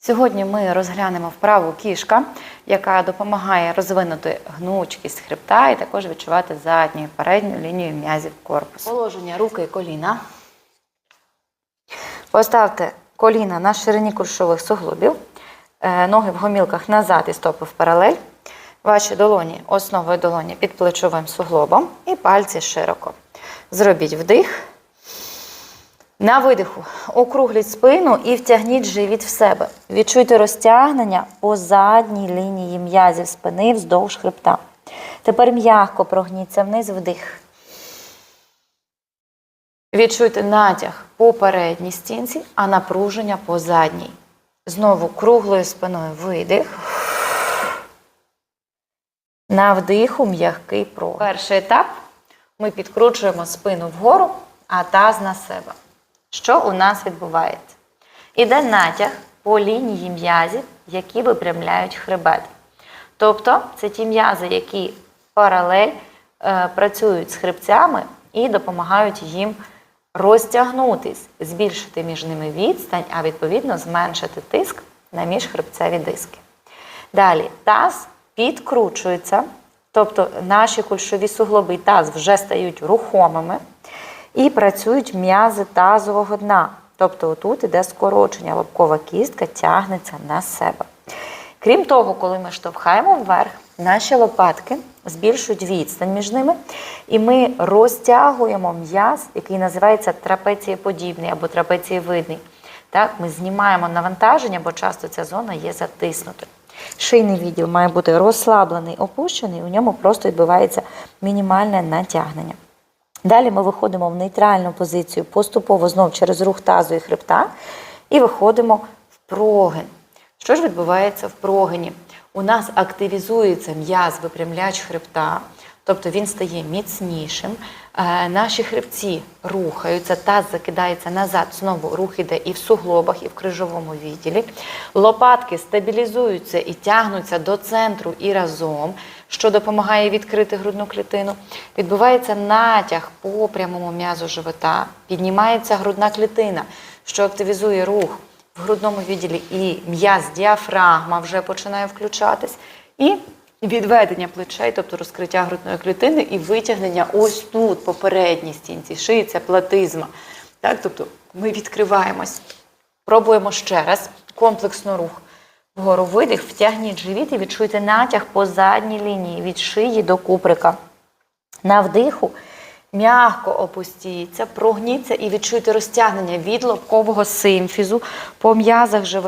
Сьогодні ми розглянемо вправу кішка, яка допомагає розвинути гнучкість хребта і також відчувати задню і передню лінію м'язів корпусу. Положення руки і коліна. Поставте коліна на ширині кульшових суглобів, е, ноги в гомілках назад і стопи в паралель. Ваші долоні основою долоні під плечовим суглобом і пальці широко. Зробіть вдих. На видиху округліть спину і втягніть живіт в себе. Відчуйте розтягнення по задній лінії м'язів спини вздовж хребта. Тепер м'яко прогніться вниз вдих. Відчуйте натяг по передній стінці, а напруження по задній. Знову круглою спиною видих. На вдиху м'який прогин. Перший етап ми підкручуємо спину вгору, а таз на себе. Що у нас відбувається? Іде натяг по лінії м'язів, які випрямляють хребет. Тобто це ті м'язи, які паралель е, працюють з хребцями і допомагають їм розтягнутись, збільшити між ними відстань, а відповідно зменшити тиск на міжхребцеві диски. Далі таз підкручується, тобто наші кульшові суглоби і таз вже стають рухомими і працюють м'язи тазового дна. Тобто отут іде скорочення, лобкова кістка тягнеться на себе. Крім того, коли ми штовхаємо вверх, наші лопатки збільшують відстань між ними, і ми розтягуємо м'яз, який називається трапецієподібний або трапецієвидний. Так, ми знімаємо навантаження, бо часто ця зона є затиснутою. Шийний відділ має бути розслаблений, опущений, у ньому просто відбувається мінімальне натягнення. Далі ми виходимо в нейтральну позицію поступово знов через рух тазу і хребта і виходимо в прогин. Що ж відбувається в прогині? У нас активізується м'яз випрямляч хребта, тобто він стає міцнішим. Е, Наші хребці рухаються, таз закидається назад. Знову рух іде і в суглобах, і в крижовому відділі. Лопатки стабілізуються і тягнуться до центру і разом, що допомагає відкрити грудну клітину. Відбувається натяг по прямому м'язу живота, піднімається грудна клітина, що активізує рух в грудному відділі, і м'яз діафрагма вже починає включатись. І відведення плечей, тобто розкриття грудної клітини і витягнення ось тут, по передній стінці, шиї це платизма. Так? Тобто ми відкриваємось. Пробуємо ще раз комплексно рух. Вгору видих, втягніть живіт і відчуйте натяг по задній лінії від шиї до куприка. На вдиху м'яко опустіться, прогніться і відчуйте розтягнення від лобкового симфізу по м'язах живота.